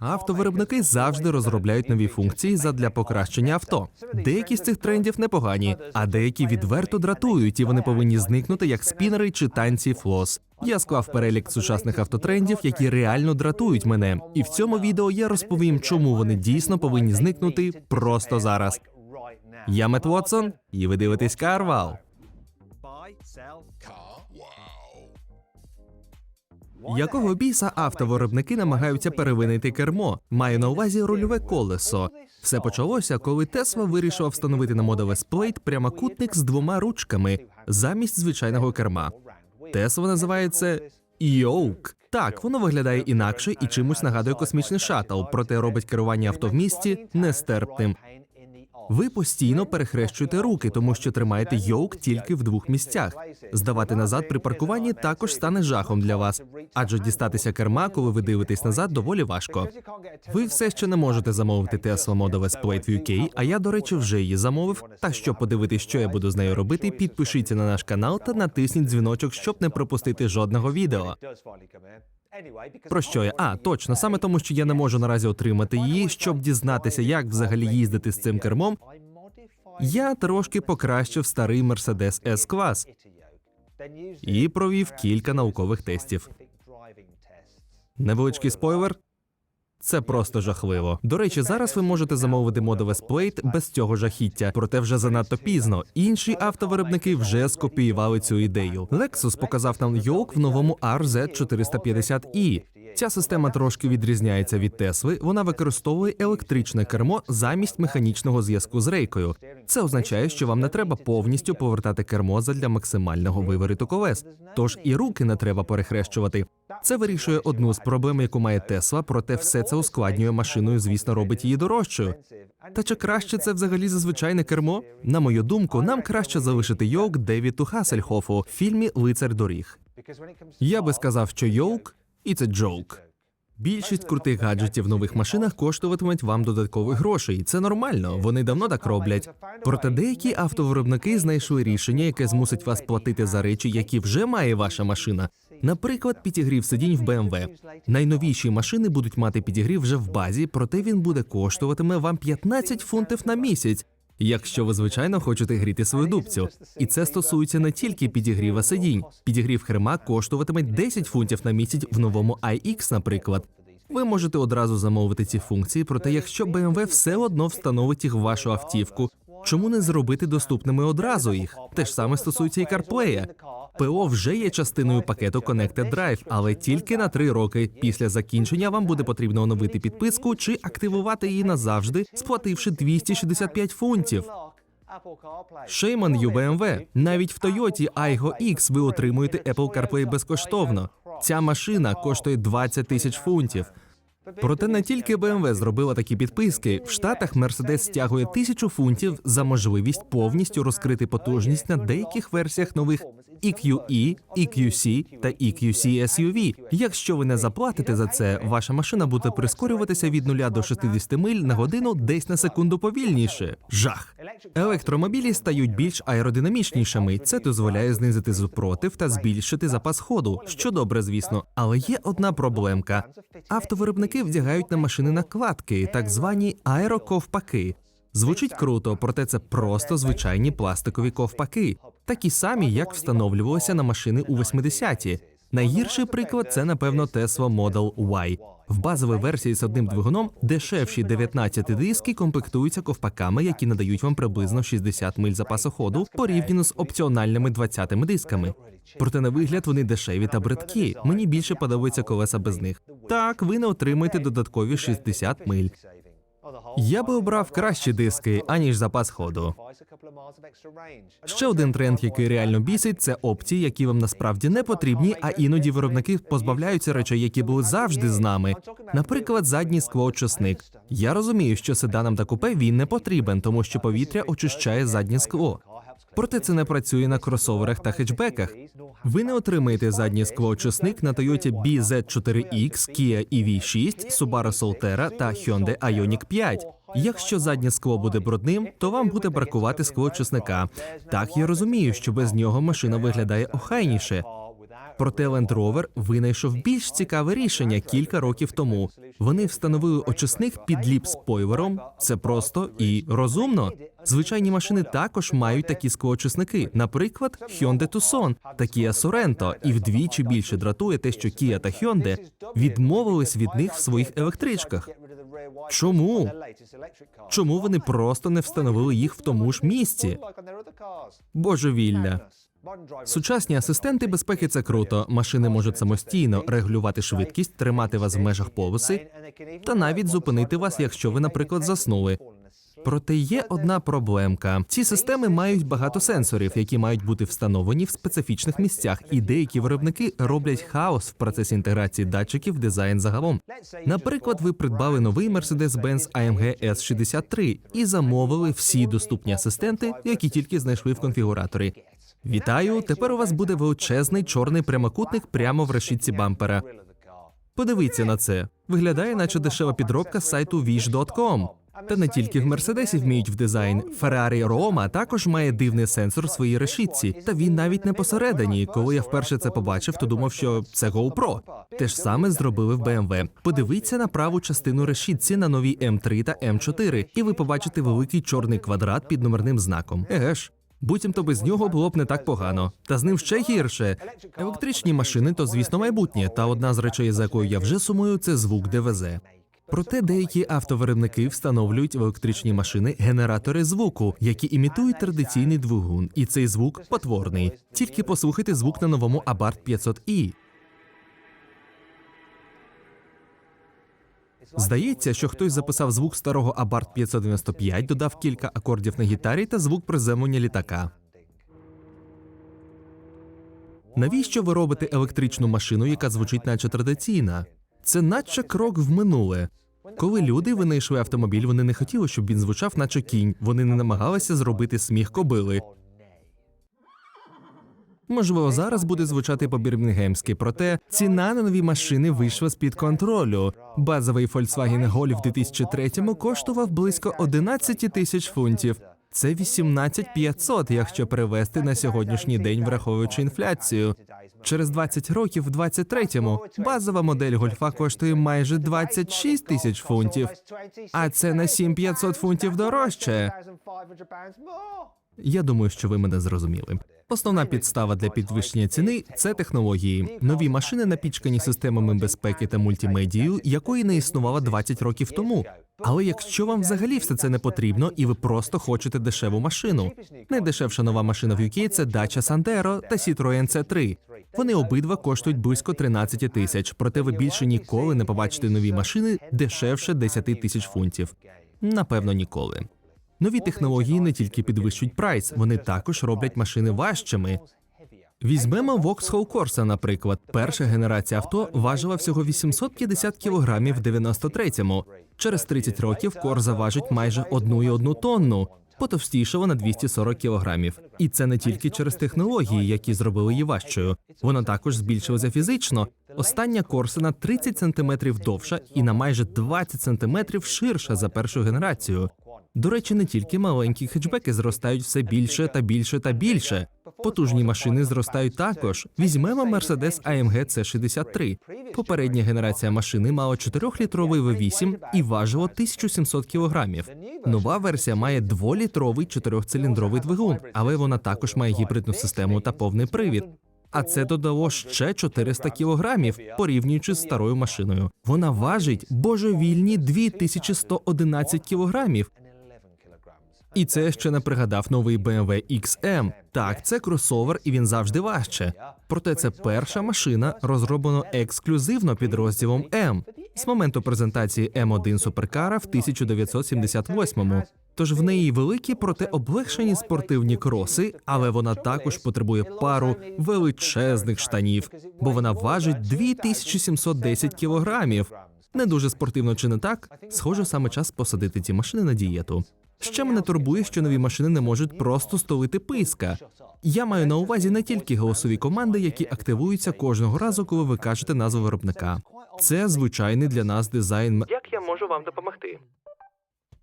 Автовиробники завжди розробляють нові функції задля покращення авто. Деякі з цих трендів непогані, а деякі відверто дратують, і вони повинні зникнути як спінери чи танці флос. Я склав перелік сучасних автотрендів, які реально дратують мене. І в цьому відео я розповім, чому вони дійсно повинні зникнути просто зараз. Я Мет Вотсон, і ви дивитесь Карвал. Якого біса автовиробники намагаються перевинити кермо? Маю на увазі рульове колесо. Все почалося, коли Тесла вирішила встановити на Model Plate прямокутник з двома ручками замість звичайного керма. Тесла називає це Yoke. Так, воно виглядає інакше і чимось нагадує космічний шаттл, проте робить керування авто в місті нестерпним. Ви постійно перехрещуєте руки, тому що тримаєте йоук тільки в двох місцях. Здавати назад при паркуванні також стане жахом для вас, адже дістатися керма, коли ви дивитесь назад, доволі важко. Ви все ще не можете замовити Tesla Model S Plate в UK, а я, до речі, вже її замовив. Та щоб подивитись, що я буду з нею робити, підпишіться на наш канал та натисніть дзвіночок, щоб не пропустити жодного відео. Про що я? А, точно, саме тому, що я не можу наразі отримати її, щоб дізнатися, як взагалі їздити з цим кермом. Я трошки покращив старий Mercedes S-клас і провів кілька наукових тестів. Невеличкий спойлер. Це просто жахливо. До речі, зараз ви можете замовити модове сплейт без цього жахіття, проте вже занадто пізно. Інші автовиробники вже скопіювали цю ідею. Lexus показав нам йок в новому RZ450i. Ця система трошки відрізняється від Тесли. Вона використовує електричне кермо замість механічного зв'язку з рейкою. Це означає, що вам не треба повністю повертати кермо задля максимального виворіту колес. Тож і руки не треба перехрещувати. Це вирішує одну з проблем, яку має Тесла, проте все це ускладнює машиною, звісно, робить її дорожчою. Та чи краще це взагалі за звичайне кермо? На мою думку, нам краще залишити йоук Девіду Хасельхофу в фільмі Лицар доріг. Я би сказав, що йоук і це джоук. Більшість крутих гаджетів в нових машинах коштуватимуть вам додаткових грошей. Це нормально, вони давно так роблять. Проте деякі автовиробники знайшли рішення, яке змусить вас платити за речі, які вже має ваша машина. Наприклад, підігрів сидінь в BMW. Найновіші машини будуть мати підігрів вже в базі, проте він буде коштуватиме вам 15 фунтів на місяць. Якщо ви звичайно хочете гріти свою дубцю, і це стосується не тільки підігріва сидінь. Підігрів хрема коштуватиме 10 фунтів на місяць в новому iX, наприклад. Ви можете одразу замовити ці функції, проте якщо BMW все одно встановить їх в вашу автівку, чому не зробити доступними одразу їх? Те ж саме стосується і CarPlay. ПО вже є частиною пакету Connected Drive, але тільки на три роки. Після закінчення вам буде потрібно оновити підписку чи активувати її назавжди, сплативши 265 фунтів. Shame on you, BMW. Навіть в Toyota Aygo X ви отримуєте Apple CarPlay безкоштовно. Ця машина коштує 20 тисяч фунтів. Проте не тільки BMW зробила такі підписки. В Штатах Мерседес стягує тисячу фунтів за можливість повністю розкрити потужність на деяких версіях нових EQE, EQC та EQC SUV. Якщо ви не заплатите за це, ваша машина буде прискорюватися від 0 до 60 миль на годину десь на секунду повільніше. Жах. Електромобілі стають більш аеродинамічнішими. Це дозволяє знизити супротив та збільшити запас ходу, що добре, звісно. Але є одна проблемка: автовиробники вдягають на машини накладки, так звані аероковпаки. Звучить круто, проте це просто звичайні пластикові ковпаки, такі самі, як встановлювалися на машини у 80-ті. Найгірший приклад це, напевно, Tesla Model Y. В базовій версії з одним двигуном дешевші 19 диски комплектуються ковпаками, які надають вам приблизно 60 миль запасу ходу порівняно з опціональними 20 дисками. Проте на вигляд вони дешеві та бридкі. Мені більше подобаються колеса без них. Так, ви не отримаєте додаткові 60 миль. Я би обрав кращі диски, аніж запас ходу. Ще один тренд, який реально бісить, це опції, які вам насправді не потрібні, а іноді виробники позбавляються речей, які були завжди з нами. Наприклад, задній склоочисник. Я розумію, що седанам та купе він не потрібен, тому що повітря очищає заднє скло. Проте це не працює на кросоверах та хетчбеках. Ви не отримаєте задній склоочисник на Toyota BZ4X, Kia EV6, Subaru Solterra та Hyundai Ioniq 5. Якщо заднє скло буде брудним, то вам буде бракувати склоочисника. Так я розумію, що без нього машина виглядає охайніше. Проте Land Rover винайшов більш цікаве рішення кілька років тому. Вони встановили очисник під ліп спойвером. Це просто і розумно. Звичайні машини також мають такі склоочисники. Наприклад, Hyundai Tucson та Kia Sorento. І вдвічі більше дратує те, що Kia та Hyundai відмовились від них в своїх електричках. Чому? Чому вони просто не встановили їх в тому ж місці? Божевілля. Сучасні асистенти безпеки це круто. Машини можуть самостійно регулювати швидкість, тримати вас в межах полоси та навіть зупинити вас, якщо ви, наприклад, заснули. Проте є одна проблемка: ці системи мають багато сенсорів, які мають бути встановлені в специфічних місцях, і деякі виробники роблять хаос в процесі інтеграції датчиків в дизайн загалом. Наприклад, ви придбали новий Mercedes-Benz AMG S63 і замовили всі доступні асистенти, які тільки знайшли в конфігураторі. Вітаю! Тепер у вас буде величезний чорний прямокутник прямо в решітці бампера. Подивіться на це. Виглядає, наче дешева підробка з сайту wish.com. Та не тільки в Мерседесі вміють в дизайн. Феррарі Рома також має дивний сенсор в своїй решітці, та він навіть не посередині. Коли я вперше це побачив, то думав, що це GoPro. Те ж саме зробили в BMW. Подивіться на праву частину решітці на новій М3 та М4, і ви побачите великий чорний квадрат під номерним знаком. Еге ж. Буцімто без нього було б не так погано. Та з ним ще гірше. Електричні машини то, звісно, майбутнє. Та одна з речей, за якою я вже сумую, це звук ДВЗ. Проте деякі автовиробники встановлюють в електричні машини генератори звуку, які імітують традиційний двигун, і цей звук потворний. Тільки послухайте звук на новому Abarth 500i. Здається, що хтось записав звук старого Abarth 595, додав кілька акордів на гітарі та звук приземлення літака. Навіщо ви робите електричну машину, яка звучить наче традиційна? Це наче крок в минуле. Коли люди винайшли автомобіль, вони не хотіли, щоб він звучав, наче кінь. Вони не намагалися зробити сміх кобили. Можливо, зараз буде звучати по-бірмінгемськи, проте ціна на нові машини вийшла з-під контролю. Базовий Volkswagen Golf 2003 коштував близько 11 тисяч фунтів. Це 18 500, якщо перевести на сьогоднішній день, враховуючи інфляцію. Через 20 років, в 23-му, базова модель гольфа коштує майже 26 тисяч фунтів. А це на 7500 фунтів дорожче. Я думаю, що ви мене зрозуміли. Основна підстава для підвищення ціни це технології. Нові машини напічкані системами безпеки та мультимедією, якої не існувало 20 років тому. Але якщо вам взагалі все це не потрібно, і ви просто хочете дешеву машину, найдешевша нова машина в UK – це Dacia Sandero та Citroen C3. Вони обидва коштують близько 13 тисяч, проте ви більше ніколи не побачите нові машини дешевше 10 тисяч фунтів. Напевно, ніколи. Нові технології не тільки підвищують прайс, вони також роблять машини важчими. Візьмемо Vauxhall Corsa, наприклад. Перша генерація авто важила всього 850 кілограмів в 93-му. Через 30 років Corsa важить майже 1,1 тонну. Потовстішала на 240 кілограмів. І це не тільки через технології, які зробили її важчою. Вона також збільшилася фізично. Остання Corsa на 30 сантиметрів довша і на майже 20 сантиметрів ширша за першу генерацію. До речі, не тільки маленькі хетчбеки зростають все більше та більше та більше. Потужні машини зростають також. Візьмемо Mercedes AMG C63. Попередня генерація машини мала 4-літровий V8 і важила 1700 кілограмів. Нова версія має 2-літровий чотирьохциліндровий двигун, але вона також має гібридну систему та повний привід. А це додало ще 400 кілограмів, порівнюючи з старою машиною. Вона важить божевільні 2111 кілограмів. І це ще не пригадав новий BMW XM. Так, це кросовер, і він завжди важче. Проте це перша машина, розроблена ексклюзивно під розділом М з моменту презентації М1 суперкара в 1978-му. Тож в неї великі, проте облегшені спортивні кроси, але вона також потребує пару величезних штанів, бо вона важить 2710 кілограмів. Не дуже спортивно чи не так? Схоже, саме час посадити ці машини на дієту. Ще мене турбує, що нові машини не можуть просто столити писка. Я маю на увазі не тільки голосові команди, які активуються кожного разу, коли ви кажете назву виробника. Це звичайний для нас дизайн Як я можу вам допомогти?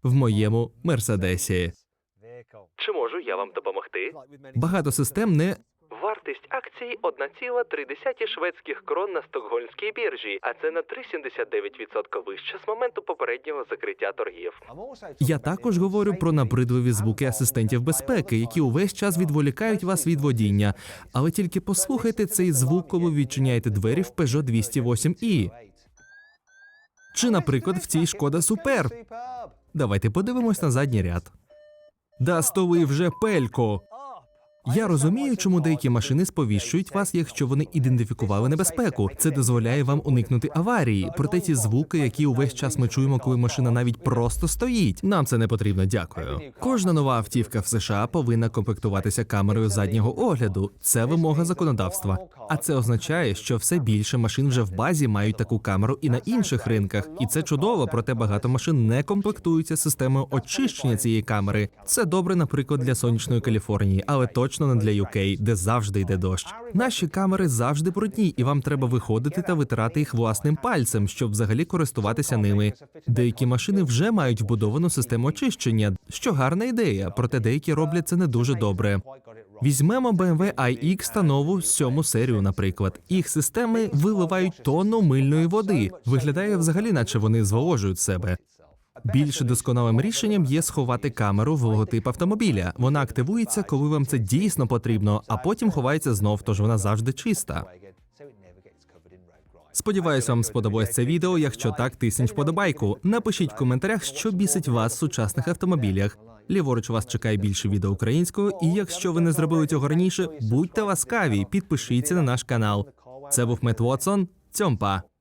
в моєму мерседесі. Чи можу я вам допомогти? Багато систем не Вартість акції 1,3 шведських крон на стокгольмській біржі, а це на 3,79% вище з моменту попереднього закриття торгів. Я також говорю про набридливі звуки асистентів безпеки, які увесь час відволікають вас від водіння. Але тільки послухайте цей звук, коли відчиняєте двері в Peugeot 208i. Чи, наприклад, в цій шкода Супер. Давайте подивимось на задній ряд. Да, Дастовий вже пелько. Я розумію, чому деякі машини сповіщують вас, якщо вони ідентифікували небезпеку. Це дозволяє вам уникнути аварії. Проте ті звуки, які увесь час ми чуємо, коли машина навіть просто стоїть. Нам це не потрібно. Дякую. Кожна нова автівка в США повинна комплектуватися камерою заднього огляду. Це вимога законодавства. А це означає, що все більше машин вже в базі мають таку камеру і на інших ринках. І це чудово, проте багато машин не комплектуються системою очищення цієї камери. Це добре, наприклад, для сонячної Каліфорнії, але точно не для UK, де завжди йде дощ. Наші камери завжди брудні, і вам треба виходити та витирати їх власним пальцем, щоб взагалі користуватися ними. Деякі машини вже мають вбудовану систему очищення, що гарна ідея, проте деякі роблять це не дуже добре. Візьмемо BMW iX та нову сьому серію, наприклад. Їх системи виливають тонну мильної води. Виглядає взагалі, наче вони зволожують себе. Більш досконалим рішенням є сховати камеру в логотип автомобіля. Вона активується, коли вам це дійсно потрібно, а потім ховається знов, тож вона завжди чиста. Сподіваюсь, вам сподобалось це відео. Якщо так, тисніть вподобайку. Напишіть в коментарях, що бісить вас в сучасних автомобілях. Ліворуч вас чекає більше відео українською, і якщо ви не зробили цього раніше, будьте ласкаві, підпишіться на наш канал. Це був Мет Вотсон. Цьомпа.